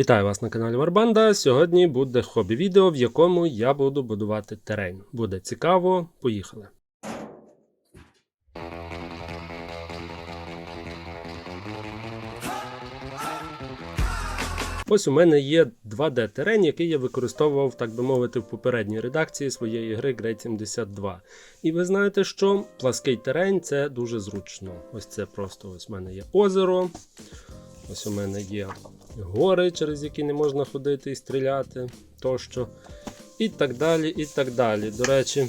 Вітаю вас на каналі Варбанда. Сьогодні буде хобі-відео, в якому я буду будувати терен. Буде цікаво, поїхали. Ось у мене є 2D терен, який я використовував, так би мовити, в попередній редакції своєї гри Great 72. І ви знаєте, що плаский терен це дуже зручно. Ось це просто ось у мене є озеро. Ось у мене є гори, через які не можна ходити і стріляти тощо. І так далі. і так далі. До речі,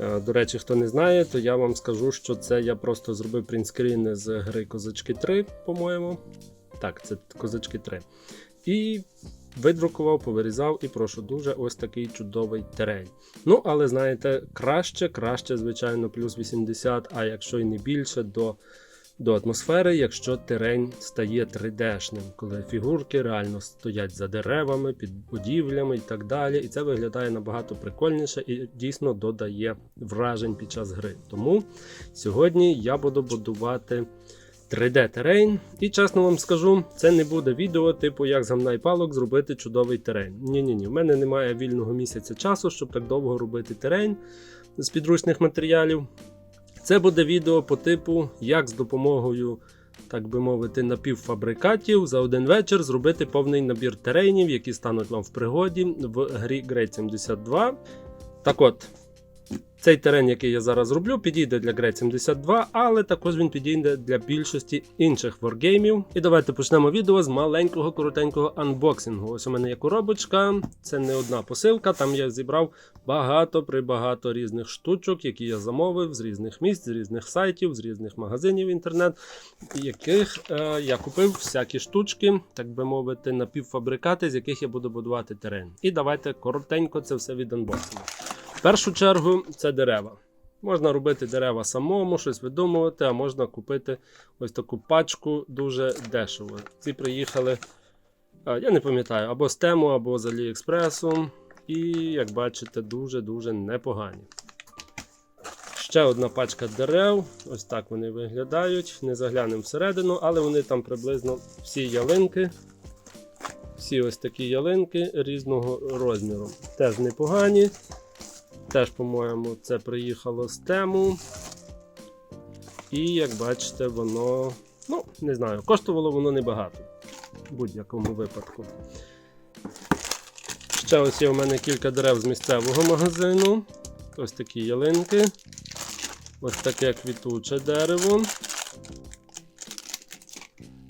е, до речі, хто не знає, то я вам скажу, що це я просто зробив принтскрін з гри Козачки 3, по-моєму. Так, це Козачки 3. І видрукував, повирізав і прошу дуже ось такий чудовий терень. Ну, але знаєте, краще, краще, звичайно, плюс 80, а якщо і не більше, до до атмосфери, якщо терень стає 3D-шним, коли фігурки реально стоять за деревами, під будівлями і так далі. І це виглядає набагато прикольніше і дійсно додає вражень під час гри. Тому сьогодні я буду будувати 3D-терень. І чесно вам скажу, це не буде відео, типу, як з гамна палок зробити чудовий терень. Ні-ні ні, в мене немає вільного місяця часу, щоб так довго робити терень з підручних матеріалів. Це буде відео по типу, як з допомогою, так би мовити, напівфабрикатів за один вечір зробити повний набір теренів, які стануть вам в пригоді в грі Great 72. Так от, цей терен, який я зараз роблю, підійде для Great 72, але також він підійде для більшості інших воргеймів. І давайте почнемо відео з маленького коротенького анбоксингу. Ось у мене є коробочка, це не одна посилка. Там я зібрав багато прибагато різних штучок, які я замовив з різних місць, з різних сайтів, з різних магазинів інтернет, яких е, я купив всякі штучки, так би мовити, напівфабрикати, з яких я буду будувати терен. І давайте коротенько це все віданбоксимо. В першу чергу це дерева. Можна робити дерева самому, щось видумувати, а можна купити ось таку пачку дуже дешево. Ці приїхали, я не пам'ятаю, або з Тему, або з Аліекспресу. І, як бачите, дуже-дуже непогані. Ще одна пачка дерев. Ось так вони виглядають. Не заглянемо всередину, але вони там приблизно всі ялинки. Всі ось такі ялинки різного розміру. Теж непогані. Теж, по-моєму, це приїхало з тему. І як бачите, воно, ну, не знаю, коштувало воно небагато. В будь-якому випадку. Ще ось є у мене кілька дерев з місцевого магазину. Ось такі ялинки. Ось таке квітуче дерево.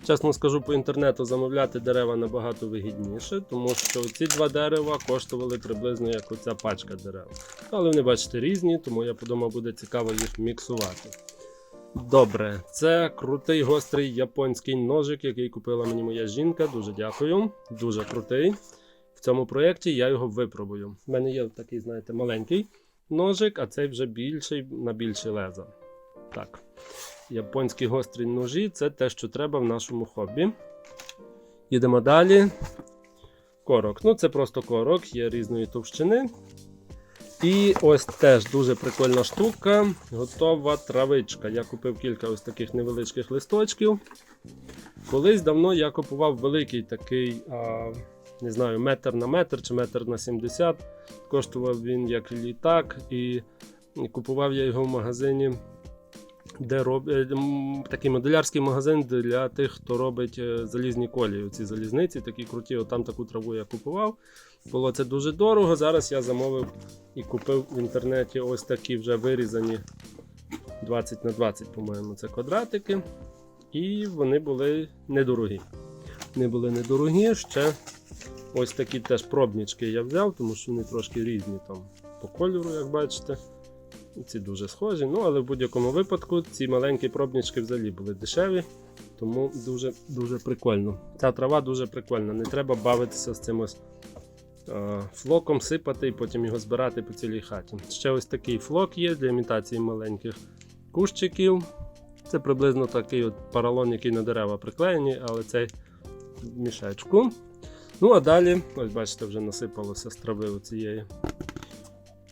Чесно скажу, по інтернету замовляти дерева набагато вигідніше, тому що ці два дерева коштували приблизно як оця пачка дерев. Але вони, бачите, різні, тому я подумав, буде цікаво їх міксувати. Добре, це крутий гострий японський ножик, який купила мені моя жінка. Дуже дякую. Дуже крутий. В цьому проєкті я його випробую. У мене є такий, знаєте, маленький ножик, а цей вже більший на більше леза. Так. Японські гострі ножі це те, що треба в нашому хобі. Їдемо далі. Корок. Ну, це просто корок, є різної товщини. І ось теж дуже прикольна штука. Готова травичка. Я купив кілька ось таких невеличких листочків. Колись давно я купував великий такий, а, не знаю, метр на метр чи метр на 70. Коштував він як літак, і купував я його в магазині де роб... е, такий моделярський магазин для тих, хто робить е, залізні колії. Ці залізниці такі круті. От там таку траву я купував. Було це дуже дорого. Зараз я замовив і купив в інтернеті ось такі вже вирізані 20 на 20, по-моєму, це квадратики. І вони були недорогі. Вони були недорогі. Ще ось такі теж пробнички я взяв, тому що вони трошки різні там по кольору, як бачите. Ці дуже схожі, ну але в будь-якому випадку ці маленькі пробнички взагалі були дешеві, тому дуже дуже прикольно. Ця трава дуже прикольна, не треба бавитися з цим ось е, флоком, сипати і потім його збирати по цілій хаті. Ще ось такий флок є для імітації маленьких кущиків. Це приблизно такий от паралон, який на дерева приклеєні, але цей в мішечку. Ну, а далі, ось бачите, вже насипалося з трави цієї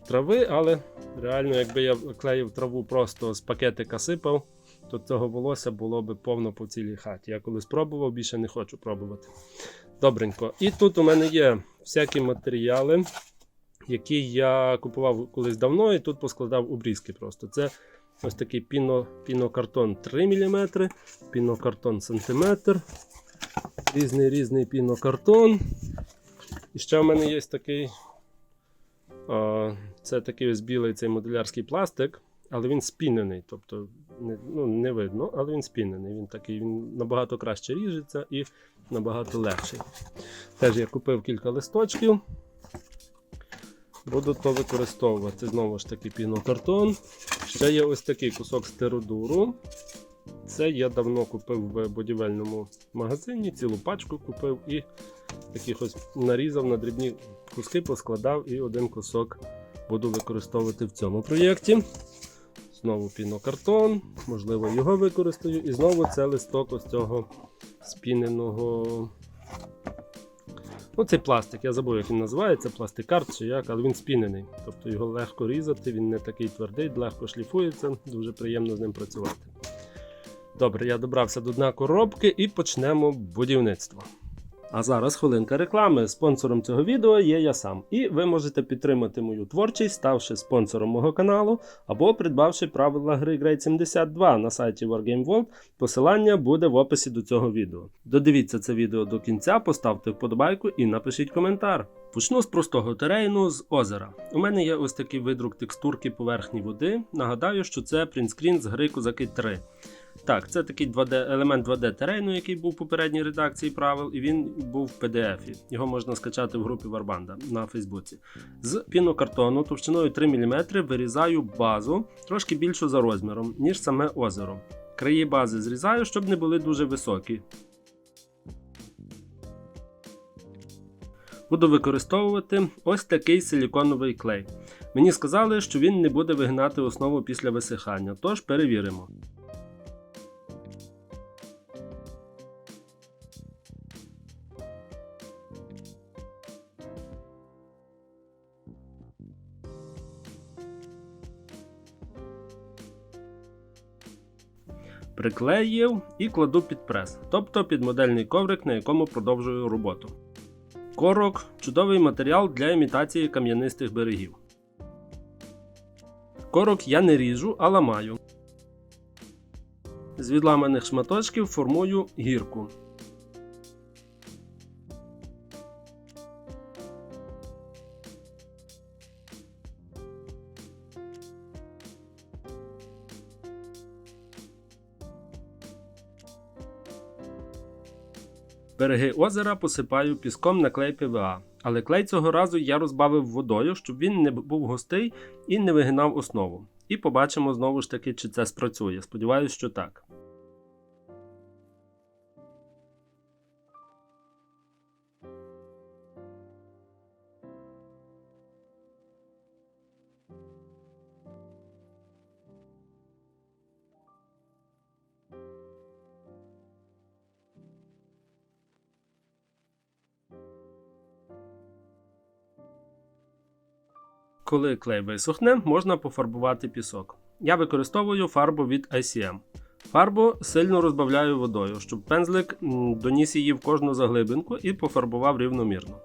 трави, але реально, якби я клеїв траву просто з пакетика сипав, то цього волосся було би повно по цілій хаті. Я коли спробував, більше не хочу пробувати. Добренько. І тут у мене є всякі матеріали, які я купував колись давно, і тут поскладав обрізки просто. Це ось такий піно, пінокартон 3 мм, пінокартон сантиметр, різний різний пінокартон. І ще в мене є такий. А, Це такий ось білий цей моделярський пластик, але він спінений. Тобто не, ну, не видно, але він спінений. Він такий він набагато краще ріжеться і набагато легший. Теж я купив кілька листочків. Буду то використовувати. Знову ж таки пінокартон. Ще є ось такий кусок стеродуру. Це я давно купив в будівельному магазині, цілу пачку купив і таких ось нарізав на дрібні куски, поскладав і один кусок буду використовувати в цьому проєкті. Знову пінокартон, можливо, його використаю. І знову це листок ось цього спіненого. Ну, цей пластик, я забув, як він називається, пластикарт чи як, але він спінений. Тобто його легко різати, він не такий твердий, легко шліфується, дуже приємно з ним працювати. Добре, я добрався до дна коробки і почнемо будівництво. А зараз хвилинка реклами. Спонсором цього відео є я сам. І ви можете підтримати мою творчість, ставши спонсором мого каналу або придбавши правила гри Grade 72 на сайті Wargame World. Посилання буде в описі до цього відео. Додивіться це відео до кінця, поставте вподобайку і напишіть коментар. Почну з простого терейну з озера. У мене є ось такий видрук текстурки поверхні води. Нагадаю, що це принтскрін з гри Козаки 3. Так, це такий 2D, елемент 2D терейну, який був в попередній редакції правил, і він був в PDF. Його можна скачати в групі Варбанда на Фейсбуці. З пінокартону товщиною 3 мм вирізаю базу трошки більшу за розміром, ніж саме озеро. Краї бази зрізаю, щоб не були дуже високі. Буду використовувати ось такий силіконовий клей. Мені сказали, що він не буде вигинати основу після висихання, тож перевіримо. Приклеїв і кладу під прес, тобто під модельний коврик, на якому продовжую роботу. Корок чудовий матеріал для імітації кам'янистих берегів. Корок я не ріжу, а ламаю. З відламаних шматочків формую гірку. Береги озера посипаю піском на клей ПВА, але клей цього разу я розбавив водою, щоб він не був густий і не вигинав основу. І побачимо знову ж таки, чи це спрацює. Сподіваюсь, що так. Коли клей висохне, можна пофарбувати пісок. Я використовую фарбу від ICM. Фарбу сильно розбавляю водою, щоб пензлик доніс її в кожну заглибинку і пофарбував рівномірно.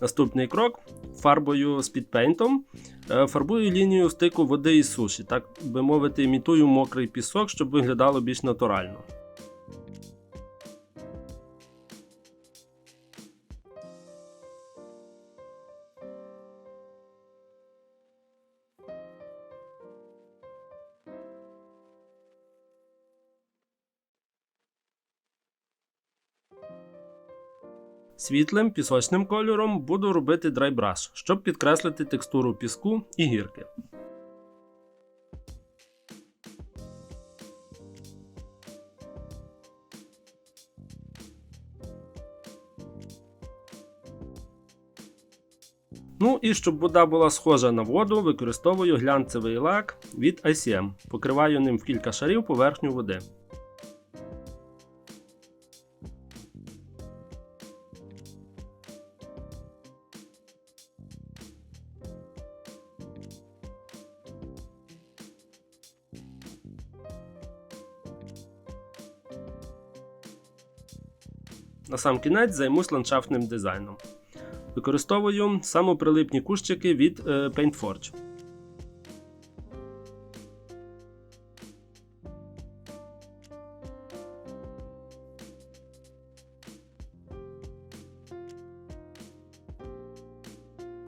Наступний крок фарбою з підпейнтом. е, Фарбую лінію стику води і суші, так би мовити, імітую мокрий пісок, щоб виглядало більш натурально. Світлим пісочним кольором буду робити драйбраш, щоб підкреслити текстуру піску і гірки. Ну і щоб вода була схожа на воду, використовую глянцевий лак від ICM. Покриваю ним в кілька шарів поверхню води. На сам кінець займусь ландшафтним дизайном. Використовую самоприлипні кущики від е, Paintforge.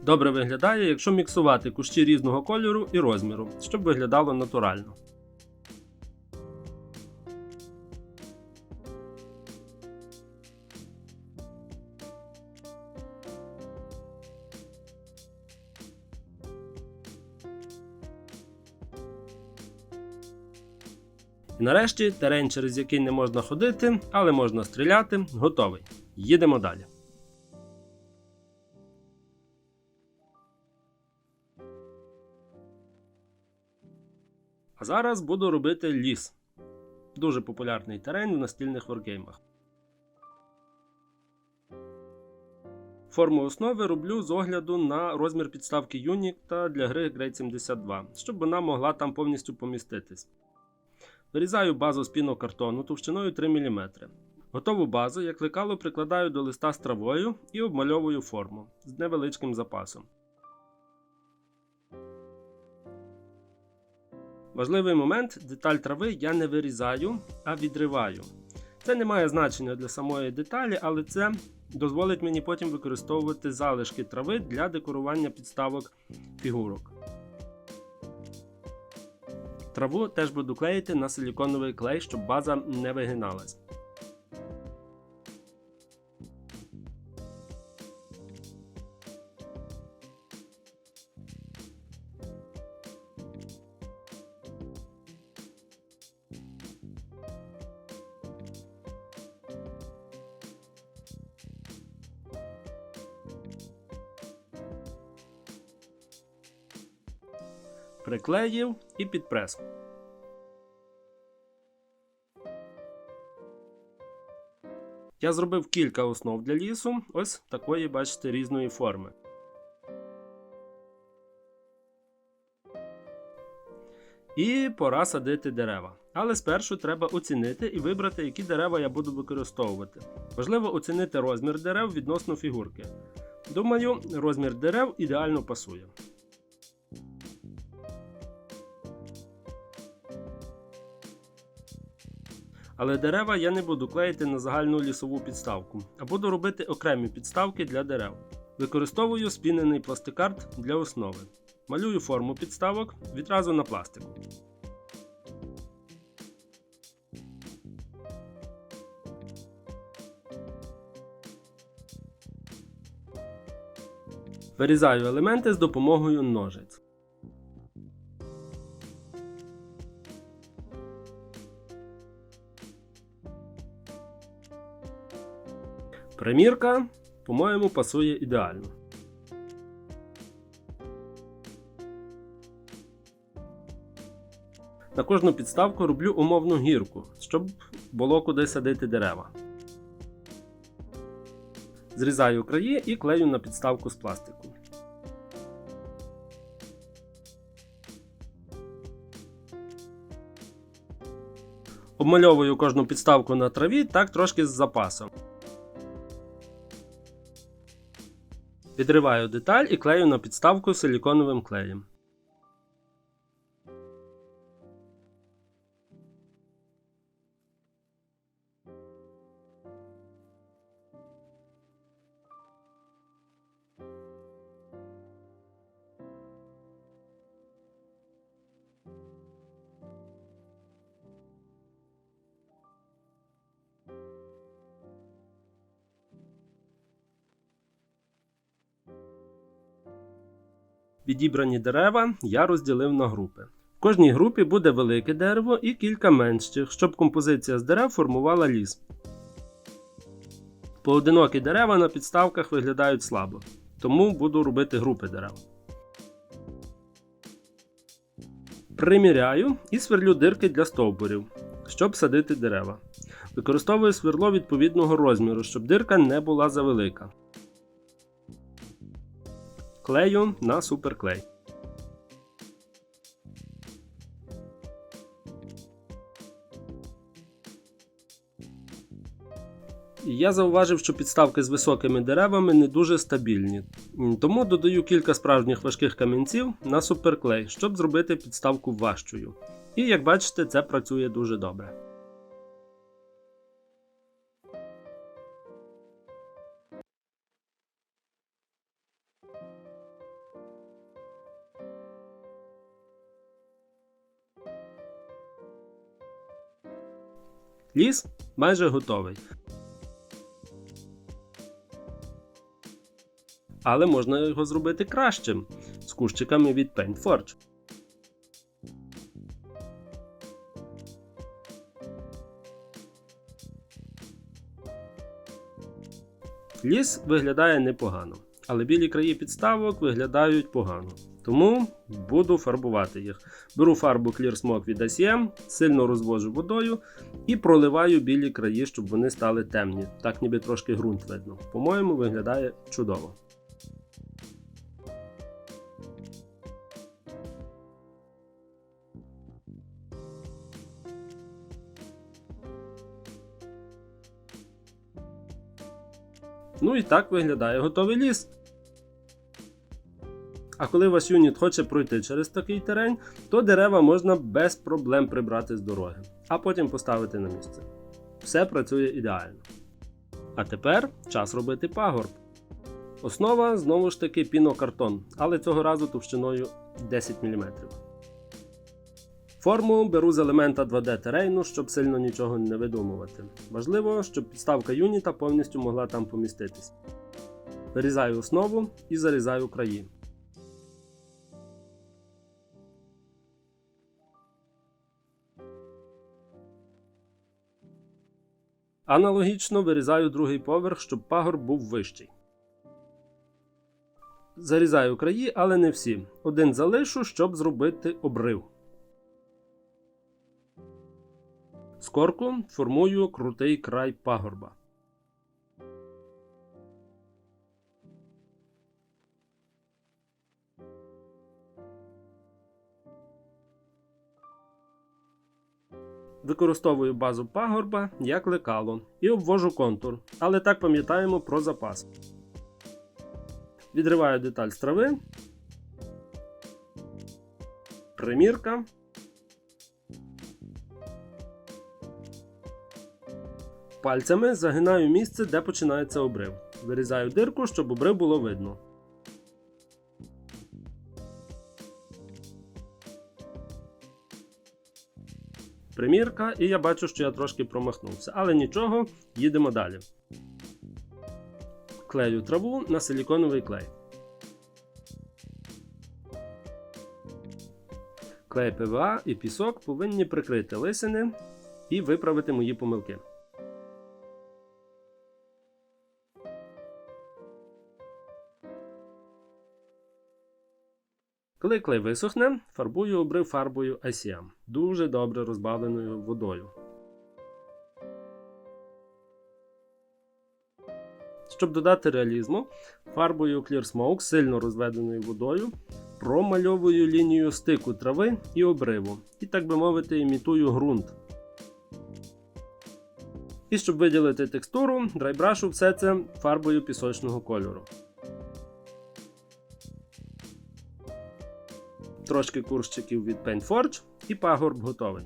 Добре виглядає, якщо міксувати кущі різного кольору і розміру, щоб виглядало натурально. І нарешті терен, через який не можна ходити, але можна стріляти, готовий. Їдемо далі. А зараз буду робити ліс. Дуже популярний терен в настільних воргеймах. Форму основи роблю з огляду на розмір підставки Unit для гри Grade 72, щоб вона могла там повністю поміститись. Вирізаю базу з пінокартону товщиною 3 мм. Готову базу, як лекало, прикладаю до листа з травою і обмальовую форму з невеличким запасом. Важливий момент деталь трави я не вирізаю, а відриваю. Це не має значення для самої деталі, але це дозволить мені потім використовувати залишки трави для декорування підставок фігурок. Траву теж буду клеїти на силіконовий клей, щоб база не вигиналась. Приклеїв і підпрес. Я зробив кілька основ для лісу, ось такої, бачите, різної форми. І пора садити дерева. Але спершу треба оцінити і вибрати, які дерева я буду використовувати. Важливо оцінити розмір дерев відносно фігурки. Думаю, розмір дерев ідеально пасує. Але дерева я не буду клеїти на загальну лісову підставку, а буду робити окремі підставки для дерев. Використовую спінений пластикарт для основи. Малюю форму підставок відразу на пластику. Вирізаю елементи з допомогою ножиць. Примірка, по-моєму, пасує ідеально. На кожну підставку роблю умовну гірку, щоб було куди садити дерева. Зрізаю краї і клею на підставку з пластику. Обмальовую кожну підставку на траві так трошки з запасом. Відриваю деталь і клею на підставку силіконовим клеєм. Відібрані дерева я розділив на групи. В кожній групі буде велике дерево і кілька менших, щоб композиція з дерев формувала ліс. Поодинокі дерева на підставках виглядають слабо. тому буду робити групи дерев. Приміряю і сверлю дирки для стовбурів, щоб садити дерева. Використовую сверло відповідного розміру, щоб дирка не була завелика. Клею на суперклей. Я зауважив, що підставки з високими деревами не дуже стабільні, тому додаю кілька справжніх важких камінців на суперклей, щоб зробити підставку важчою. І як бачите, це працює дуже добре. Ліс майже готовий. Але можна його зробити кращим з кущиками від Paintforge. Ліс виглядає непогано, але білі краї підставок виглядають погано. Тому буду фарбувати їх. Беру фарбу Clear Smoke від ACM, сильно розвожу водою і проливаю білі краї, щоб вони стали темні. Так ніби трошки ґрунт видно. По-моєму, виглядає чудово. Ну і так виглядає готовий ліс. А коли ваш юніт хоче пройти через такий терен, то дерева можна без проблем прибрати з дороги, а потім поставити на місце. Все працює ідеально. А тепер час робити пагорб. Основа знову ж таки пінокартон, але цього разу товщиною 10 мм. Форму беру з елемента 2D терейну, щоб сильно нічого не видумувати. Важливо, щоб підставка юніта повністю могла там поміститись. Вирізаю основу і зарізаю краї. Аналогічно вирізаю другий поверх, щоб пагорб був вищий. Зарізаю краї, але не всі. Один залишу, щоб зробити обрив. Скорку формую крутий край пагорба. Використовую базу пагорба як лекало і обвожу контур, але так пам'ятаємо про запас. Відриваю деталь з трави. Примірка. Пальцями загинаю місце, де починається обрив. Вирізаю дирку, щоб обрив було видно. Примірка, і я бачу, що я трошки промахнувся. Але нічого, їдемо далі. Клею траву на силіконовий клей. Клей ПВА і пісок повинні прикрити лисини і виправити мої помилки. Коли клей висохне, фарбую обрив фарбою ICM, дуже добре розбавленою водою. Щоб додати реалізму, фарбою Clear Smoke сильно розведеною водою промальовую лінію стику трави і обриву, і, так би мовити, імітую ґрунт. І щоб виділити текстуру, драйбрашу все це фарбою пісочного кольору. Трошки курщиків від Paintforge і пагорб готовий.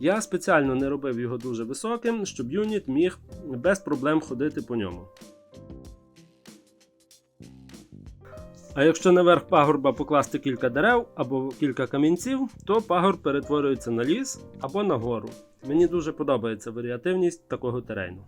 Я спеціально не робив його дуже високим, щоб юніт міг без проблем ходити по ньому. А якщо наверх пагорба покласти кілька дерев або кілька камінців, то пагорб перетворюється на ліс або на гору. Мені дуже подобається варіативність такого терейну.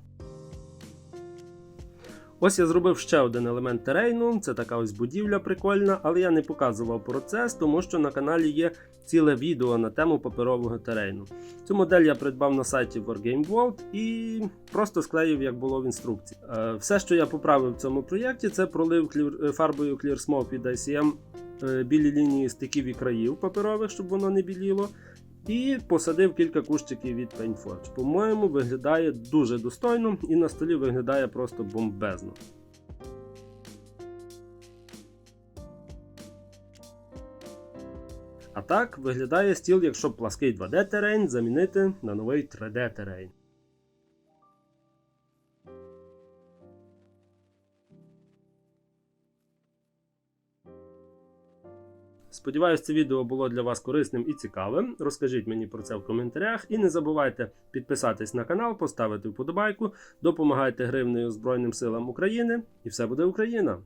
Ось я зробив ще один елемент терейну. Це така ось будівля прикольна, але я не показував процес, тому що на каналі є ціле відео на тему паперового терейну. Цю модель я придбав на сайті Wargame World і просто склеїв, як було в інструкції. Е, Все, що я поправив в цьому проєкті, це пролив е, фарбою Clear Smoke від ICM е, білі лінії стиків і країв паперових, щоб воно не біліло. І посадив кілька кущиків від Paintforge. По-моєму, виглядає дуже достойно і на столі виглядає просто бомбезно. А так виглядає стіл, якщо плаский 2D терейн замінити на новий 3D терейн. Сподіваюсь, це відео було для вас корисним і цікавим. Розкажіть мені про це в коментарях і не забувайте підписатись на канал, поставити вподобайку, допомагайте гривнею Збройним силам України, і все буде Україна!